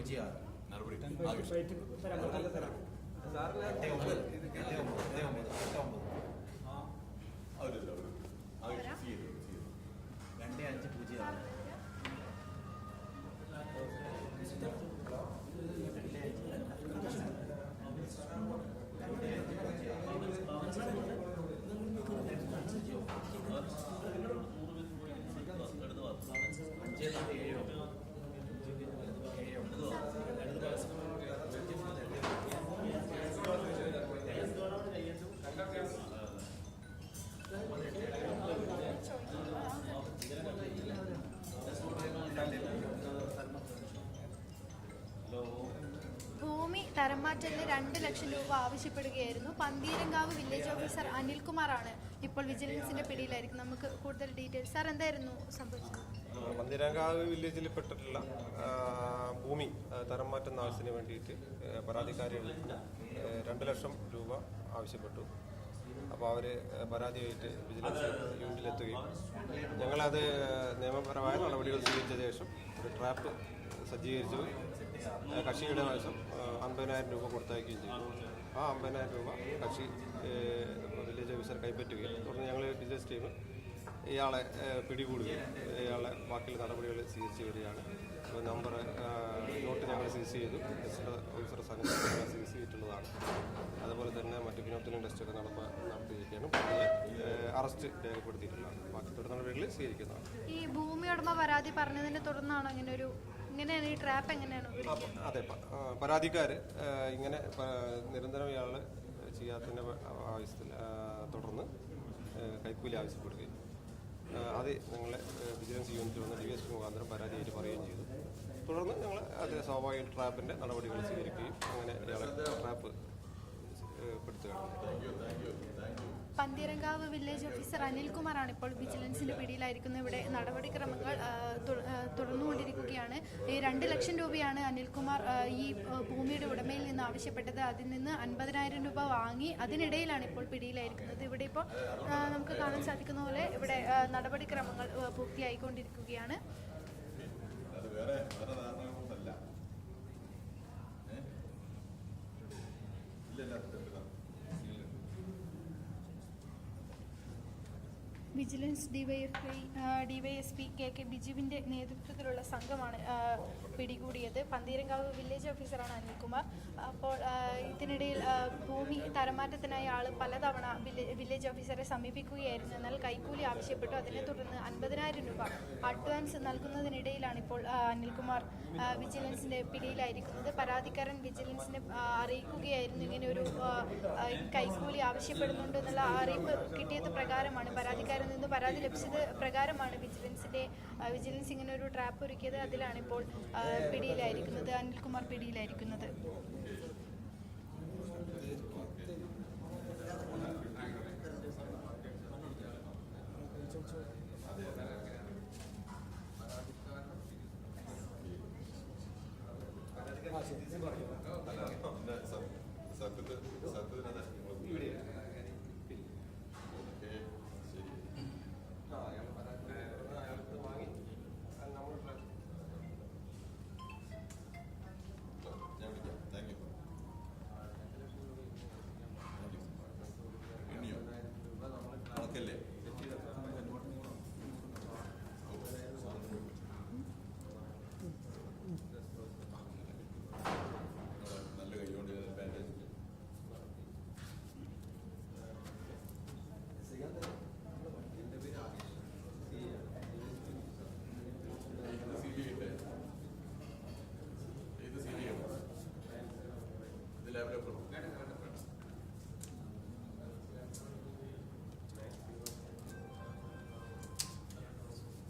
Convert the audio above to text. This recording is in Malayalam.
പൂജ്യം ആറ് നടപടി തരംമാറ്റലിന് രണ്ട് ലക്ഷം രൂപ ആവശ്യപ്പെടുകയായിരുന്നു. പന്തീരങ്കാവ് വില്ലേജ് ഓഫീസർ അനിൽകുമാറാണ് ഇപ്പോൾ വിജിലൻസിന്റെ പിടിയിലായിരിക്കും. നമുക്ക് കൂടുതൽ ഡീറ്റെയിൽസ് സാർ എന്തായിരുന്നു സംഭവിച്ചത്? പന്തീരങ്കാവ് വില്ലേജിൽ പെട്ടിട്ടുള്ള ഭൂമി തരം മാറ്റുന്ന ആവശ്യത്തിന് വേണ്ടിയിട്ട് ആ, രണ്ട് ലക്ഷം രൂപ ആവശ്യപ്പെട്ടു. അപ്പോൾ അവർ പരാതിയായിട്ട് വിജിലൻസ് യൂണിറ്റിലെത്തുകയും ഞങ്ങളത് നിയമപരമായ നടപടികൾ സ്വീകരിച്ച ശേഷം ഒരു ട്രാപ്പ് സജ്ജീകരിച്ചു. കക്ഷിയുടെ വശം ആ, അമ്പതിനായിരം രൂപ കൊടുത്തയക്കുകയും ചെയ്തു. ആ അമ്പതിനായിരം രൂപ കക്ഷി വില്ലേജ് ഓഫീസർ കൈപ്പറ്റുകയും തുടർന്ന് ഞങ്ങൾ വിജിലൻസ് ടീം ഇയാളെ പിടികൂടുകയും ഇയാളെ ബാക്കിയുള്ള നടപടികൾ സ്വീകരിച്ച് വരികയാണ്. അപ്പോൾ നമ്പർ നോട്ട് ഞങ്ങൾ സീസ് ചെയ്തു. ടെസ്റ്റ് ഓഫീസർ സംഘം സീസ് ചെയ്തിട്ടുള്ളതാണ്. അതുപോലെ തന്നെ മറ്റു ഫിനോത്തിനും ടെസ്റ്റൊക്കെ നടപ്പ നടത്തിയിരിക്കുകയാണ്. അറസ്റ്റ് രേഖപ്പെടുത്തിയിട്ടുള്ളതാണ്. ബാക്കി തുടർ നടപടികൾ സ്വീകരിക്കുന്നതാണ്. ഈ ഭൂമി ഉടമ പരാതി പറഞ്ഞതിനെ തുടർന്നാണോ ഇങ്ങനെ ഒരു ഇങ്ങനെയാണ് ഈ ട്രാപ്പ് എങ്ങനെയാണ്? അതെ പരാതിക്കാർ ഇങ്ങനെ നിരന്തരം ഇയാൾ ചെയ്യാത്തതിന്റെ ആവശ്യത്തിൽ തുടർന്ന് കൈക്കൂലി ആവശ്യപ്പെടുകയും അത് ഞങ്ങളെ വിജിലൻസ് യൂണിറ്റ് വന്ന് ഡി എസ് പി മുഖാന്തരം പരാതിയായിട്ട് പറയുകയും ചെയ്തു തുടർന്ന് ഞങ്ങൾ അത് സ്വാഭാവിക ട്രാപ്പിന്റെ നടപടികൾ സ്വീകരിക്കുകയും അങ്ങനെ ട്രാപ്പ് പന്തീരങ്കാവ് വില്ലേജ് ഓഫീസർ അനിൽകുമാറാണ് ഇപ്പോൾ വിജിലൻസിന്റെ പിടിയിലായിരിക്കുന്ന ഇവിടെ നടപടിക്രമങ്ങൾ തുടർന്നുകൊണ്ടിരിക്കുകയാണ്. ഈ രണ്ട് ലക്ഷം രൂപയാണ് അനിൽകുമാർ ഈ ഭൂമിയുടെ ഉടമയിൽ നിന്ന് ആവശ്യപ്പെട്ടത്. അതിൽ നിന്ന് അൻപതിനായിരം രൂപ വാങ്ങി അതിനിടയിലാണ് ഇപ്പോൾ പിടിയിലായിരിക്കുന്നത്. ഇവിടെ ഇപ്പോൾ നമുക്ക് കാണാൻ സാധിക്കുന്ന പോലെ ഇവിടെ നടപടിക്രമങ്ങൾ പൂർത്തിയായിക്കൊണ്ടിരിക്കുകയാണ്. Vigilance DYFI DYSP K K ബിജുവിന്റെ നേതൃത്വത്തിലുള്ള സംഘമാണ് പിടികൂടിയത്. പന്തീരങ്കാവ് വില്ലേജ് ഓഫീസറാണ് അനിൽകുമാർ. അപ്പോൾ ഇതിനിടയിൽ ഭൂമി തരമാറ്റത്തിനായി ആൾ പലതവണ വില്ലേജ് ഓഫീസറെ സമീപിക്കുകയായിരുന്നു. എന്നാൽ കൈക്കൂലി ആവശ്യപ്പെട്ടു. അതിനെ തുടർന്ന് അൻപതിനായിരം അഡ്വാൻസ് നൽകുന്നതിനിടയിലാണ് ഇപ്പോൾ അനിൽകുമാർ വിജിലൻസിന്റെ പിടിയിലായിരിക്കുന്നത്. പരാതിക്കാരൻ വിജിലൻസിനെ അറിയിക്കുകയായിരുന്നു. ഇങ്ങനെ ഒരു കൈക്കൂലി ആവശ്യപ്പെടുന്നുണ്ട് എന്നുള്ള അറിയിപ്പ് കിട്ടിയത് പ്രകാരമാണ്. പരാതിക്കാരിൽ നിന്ന് പരാതി ലഭിച്ചത് പ്രകാരമാണ് വിജിലൻസിന്റെ വിജിലൻസ് ഇങ്ങനെ ഒരു ട്രാപ്പ് ഒരുക്കിയത്. അതിലാണ് ഇപ്പോൾ പിടിയിലായിരിക്കുന്നത് അനിൽകുമാർ പിടിയിലായിരിക്കുന്നത്. Thank ശരി about you. 就不能。